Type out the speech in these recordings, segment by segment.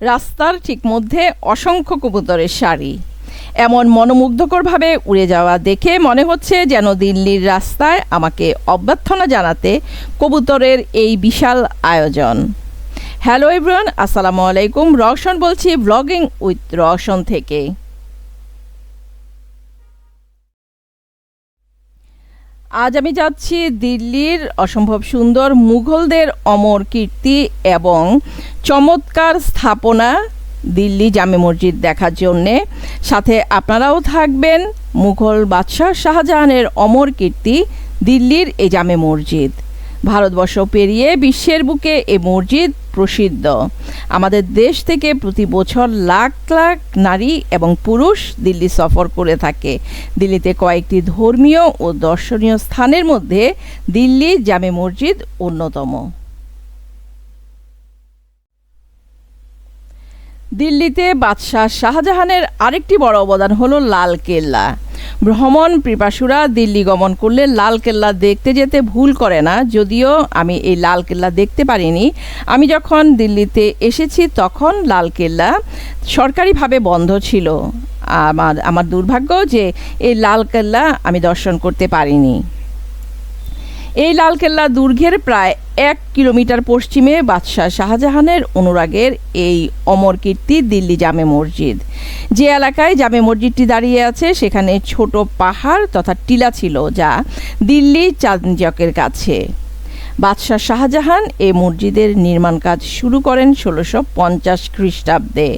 রাস্তার ঠিক মধ্যে অসংখ্য কবুতরের সারি এমন মনোমুগ্ধকরভাবে উড়ে যাওয়া দেখে মনে হচ্ছে যেন দিল্লির রাস্তায় আমাকে অভ্যর্থনা জানাতে কবুতরের এই বিশাল আয়োজন। হ্যালো এভরিওয়ান, আসসালামু আলাইকুম। রওশন বলছি ব্লগিং উইথ রওশন থেকে। আজ আমি যাচ্ছি দিল্লির অসম্ভব সুন্দর মুঘলদের অমর কীর্তি এবং চমৎকার স্থাপনা দিল্লি জামে মসজিদ দেখার জন্যে। সাথে আপনারাও থাকবেন মুঘল বাদশাহ শাহজাহানের অমর কীর্তি দিল্লির এই জামে মসজিদ। ভারতবর্ষ পেরিয়ে বিশ্বের বুকে এ মসজিদ প্রসিদ্ধ। আমাদের দেশ থেকে প্রতি বছর লাখ লাখ নারী এবং পুরুষ দিল্লি সফর করে থাকে। দিল্লিতে কয়েকটি ধর্মীয় ও দর্শনীয় স্থানের মধ্যে দিল্লি জামে মসজিদ অন্যতম। দিল্লিতে বাদশাহ শাহজাহানের আরেকটি বড় অবদান হলো লাল কেল্লা। ভ্রমণ পিপাসুরা দিল্লি গমন করলে লাল কেল্লা দেখতে যেতে ভুল করে না। যদিও আমি এই লাল কেল্লা দেখতে পারিনি। আমি যখন দিল্লিতে এসেছি তখন লাল কেল্লা সরকারিভাবে বন্ধ ছিল। আমার আমার দুর্ভাগ্য যে এই লাল কেল্লা আমি দর্শন করতে পারিনি। এই লালকেল্লা দুর্গের প্রায় এক কিলোমিটার পশ্চিমে বাদশাহ শাহজাহানের অনুরাগের এই অমর কীর্তি দিল্লি জামে মসজিদ। যে এলাকায় জামে মসজিদটি দাঁড়িয়ে আছে, সেখানে ছোট পাহাড় তথা টিলা ছিল যা দিল্লি চাঁদজকের কাছে। বাদশাহ শাহজাহান এ মসজিদের নির্মাণ কাজ শুরু করেন ষোলোশো পঞ্চাশ খ্রিস্টাব্দে।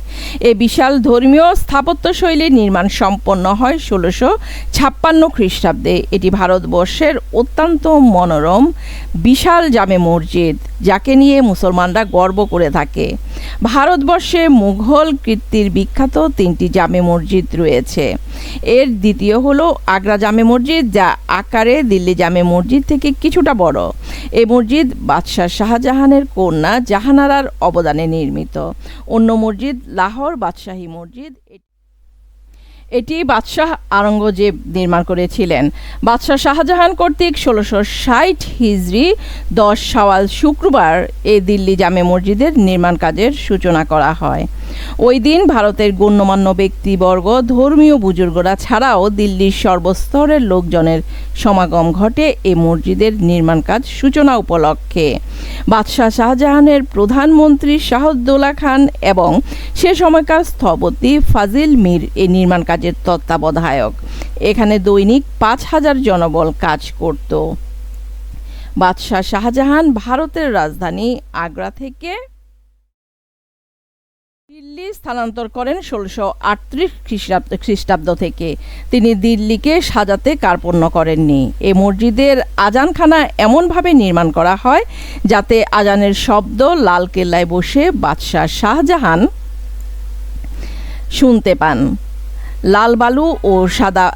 এ বিশাল ধর্মীয় স্থাপত্যশৈলীর নির্মাণ সম্পন্ন হয় ষোলোশো ছাপ্পান্ন খ্রিস্টাব্দে। এটি ভারতবর্ষের অত্যন্ত মনোরম, বিশাল জামে মসজিদ, যাকে নিয়ে মুসলমানরা গর্ব করে থাকে। ভারতবর্ষে মুঘল কীর্তির বিখ্যাত তিনটি জামে মসজিদ রয়েছে। এর দ্বিতীয় হলো আগ্রা জামে মসজিদ, যা আকারে দিল্লি জামে মসজিদ থেকে কিছুটা বড়। এই মসজিদ বাদশাহ শাহজাহানের কন্যা জাহানারার অবদানে নির্মিত। অন্য মসজিদ লাহোর বাদশাহী মসজিদ এটি বাদশাহ আরঙ্গজেব নির্মাণ করেছিলেন। বাদশাহ শাহজাহান কর্তৃক ষোলোশো ষাট হিজড়ি দশ সওয়াল শুক্রবার এই দিল্লি জামে মসজিদের নির্মাণ কাজের সূচনা করা হয়। ওই দিন ভারতের গণ্যমান্য ব্যক্তিবর্গ, ধর্মীয় বুজুর্গরা ছাড়াও দিল্লির সর্বস্তরের লোকজনের সমাগম ঘটে এই মসজিদের নির্মাণ কাজ সূচনা উপলক্ষে। বাদশাহ শাহজাহানের প্রধানমন্ত্রী শাহদ্দৌলা খান এবং সে সময়কার স্থপতি ফাজিল মীর এই নির্মাণ কাজের তত্ত্বাবধায়ক। এখানে দৈনিক পাঁচ হাজার জনবল কাজ করত। বাদশাহ শাহজাহান ভারতের রাজধানী আগ্রা থেকে দিল্লি স্থানান্তর করেন ষোলোশো আটত্রিশ খ্রিস্টাব্দ খ্রিস্টাব্দ থেকে। তিনি দিল্লিকে সাজাতে কার্পণ্য করেননি। এ মসজিদের আজানখানা এমনভাবে নির্মাণ করা হয় যাতে আজানের শব্দ লাল কেল্লায় বসে বাদশাহ শাহজাহান শুনতে পান। লাল বালু ও সাদা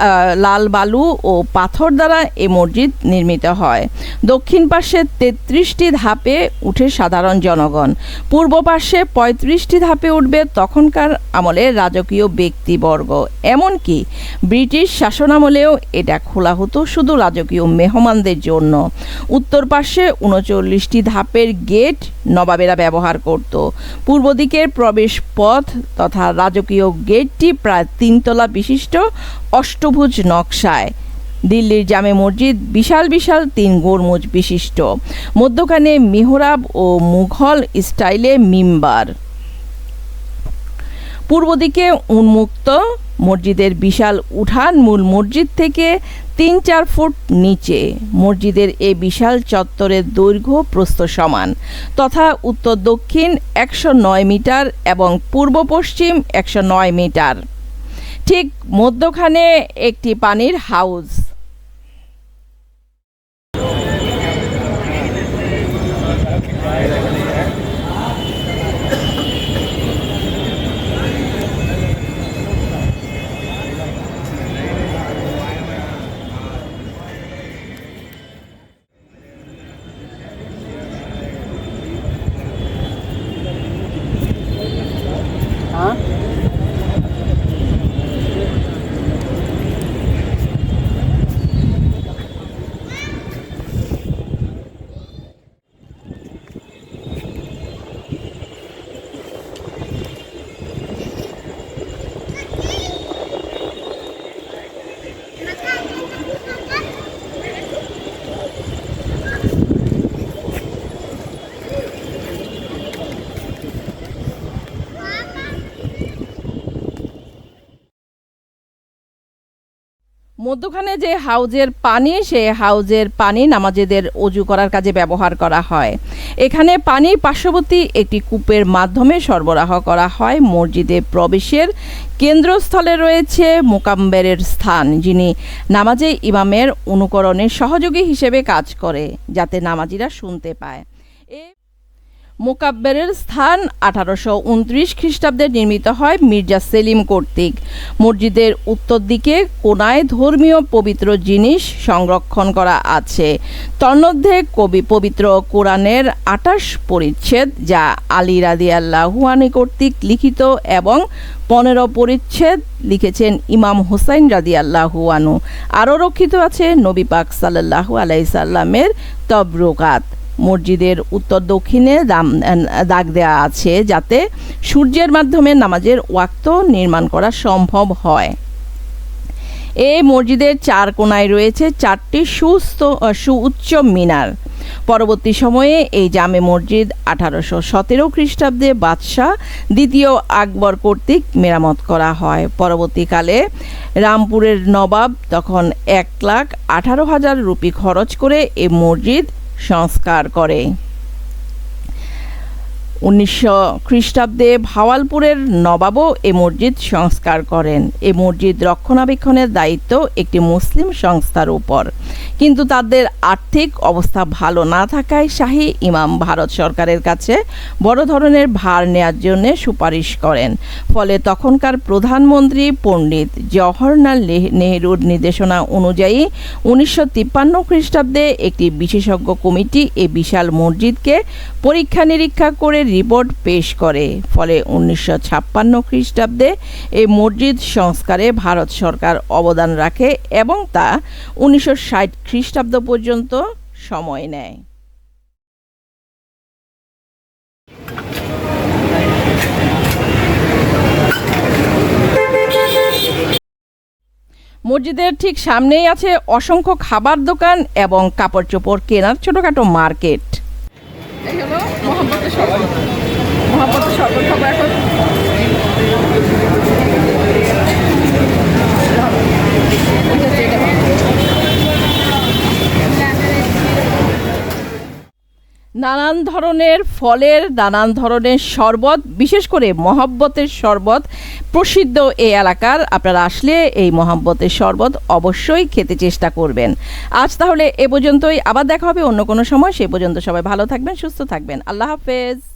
লাল বালু ও পাথর দ্বারা এ মসজিদ নির্মিত হয়। দক্ষিণ পাশে তেত্রিশটি ধাপে উঠে সাধারণ জনগণ। পূর্ব পাশে পঁয়ত্রিশটি ধাপে উঠবে তখনকার আমলে রাজকীয় ব্যক্তিবর্গ। এমনকি ব্রিটিশ শাসনামলেও এটা খোলা হতো শুধু রাজকীয় মেহমানদের জন্য। উত্তর পাশে উনচল্লিশটি ধাপের গেট নবাবেরা ব্যবহার করত। পূর্ব দিকের প্রবেশ পথ তথা রাজকীয় গেটটি প্রায় তিনতলা বিশিষ্ট অষ্টভুজ নকশায়। দিল্লির জামে মসজিদ বিশাল বিশাল তিন গোরমুজ বিশিষ্ট। মধ্যখানে মিহরাব ও মুঘল স্টাইলে মিম্বার। পূর্ব দিকে উন্মুক্ত মসজিদের বিশাল উঠান মূল মসজিদ থেকে তিন চার ফুট নিচে। মসজিদের এই বিশাল চত্বরের দৈর্ঘ্য প্রস্থ সমান তথা উত্তর দক্ষিণ একশো নয় মিটার এবং পূর্ব পশ্চিম একশো নয় মিটার। ঠিক মধ্যখানে একটি পানির হাউস। মধ্যখানে যে হাউজের পানি, সে হাউজের পানি নামাজেদের অজু করার কাজে ব্যবহার করা হয়। এখানে পানি পার্শ্ববর্তী একটি কূপের মাধ্যমে সরবরাহ করা হয়। মসজিদে প্রবেশের কেন্দ্রস্থলে রয়েছে মোকাম্বেরের স্থান, যিনি নামাজে ইমামের অনুকরণের সহযোগী হিসেবে কাজ করে, যাতে নামাজিরা শুনতে পায়। মোকাব্বেরের স্থান আঠারোশো উনত্রিশ খ্রিস্টাব্দে নির্মিত হয় মির্জা সেলিম কর্তৃক। মসজিদের উত্তর দিকে কোনায় ধর্মীয় পবিত্র জিনিস সংরক্ষণ করা আছে। তন্মধ্যে কবি পবিত্র কোরআনের আটাশ পরিচ্ছেদ, যা আলী রাদি কর্তৃক লিখিত এবং পনেরো পরিচ্ছেদ লিখেছেন ইমাম হুসাইন রাদি আল্লাহুয়ানু আরও রক্ষিত আছে নবী পাক সাল্লাহু আলাইসাল্লামের তবরুকাত মসজিদের উত্তর দক্ষিণে দাম দাগ দেওয়া আছে যাতে সূর্যের মাধ্যমে নামাজের ওয়াক্ত নির্মাণ করা সম্ভব হয়। এই মসজিদের চার কোনায় রয়েছে চারটি সুস্থ সুউচ্চ মিনার। পরবর্তী সময়ে এই জামে মসজিদ আঠারোশো সতেরো খ্রিস্টাব্দে বাদশাহ দ্বিতীয় আকবর কর্তৃক মেরামত করা হয়। পরবর্তীকালে রামপুরের নবাব তখন এক লাখ আঠারো হাজার রুপি খরচ করে এই মসজিদ সংস্কার করে। উনিশশো খ্রিস্টাব্দে ভাওয়ালপুরের নবাবও এ মসজিদ সংস্কার করেন। এ মসজিদ রক্ষণাবেক্ষণের দায়িত্ব একটি মুসলিম সংস্থার উপর। কিন্তু তাদের আর্থিক অবস্থা ভালো না থাকায় শাহী ইমাম ভারত সরকারের কাছে বড় ধরনের ভার নেয়ার জন্য সুপারিশ করেন। ফলে তখনকার প্রধানমন্ত্রী পণ্ডিত জওহরলাল নেহরুর নির্দেশনা অনুযায়ী উনিশশো তিপ্পান্ন খ্রিস্টাব্দে একটি বিশেষজ্ঞ কমিটি এই বিশাল মসজিদকে পরীক্ষা নিরীক্ষা করে রিপোর্ট পেশ করে। ফলে উনিশশো ছাপ্পান্ন খ্রিস্টাব্দে এই মসজিদ সংস্কারে ভারত সরকার অবদান রাখে এবং তা উনিশশো ষাট খ্রিস্টাব্দ পর্যন্ত সময় নেয়। মসজিদের ঠিক সামনেই আছে অসংখ্য খাবার দোকান এবং কাপড় চোপড় কেনার ছোটোখাটো মার্কেট। এই হলো মোহাম্মতের শরবত মোহাম্মতের শরবত খাব এখন। নানান ধরনের ফলের, নানান ধরনের শরবত, বিশেষ করে মহাব্বতের শরবত প্রসিদ্ধ এই এলাকার। আপনারা আসলে এই মহাব্বতের শরবত অবশ্যই খেতে চেষ্টা করবেন। আজ তাহলে এ পর্যন্তই। আবার দেখা হবে অন্য কোনো সময়। সে পর্যন্ত সবাই ভালো থাকবেন, সুস্থ থাকবেন। আল্লাহ হাফেজ।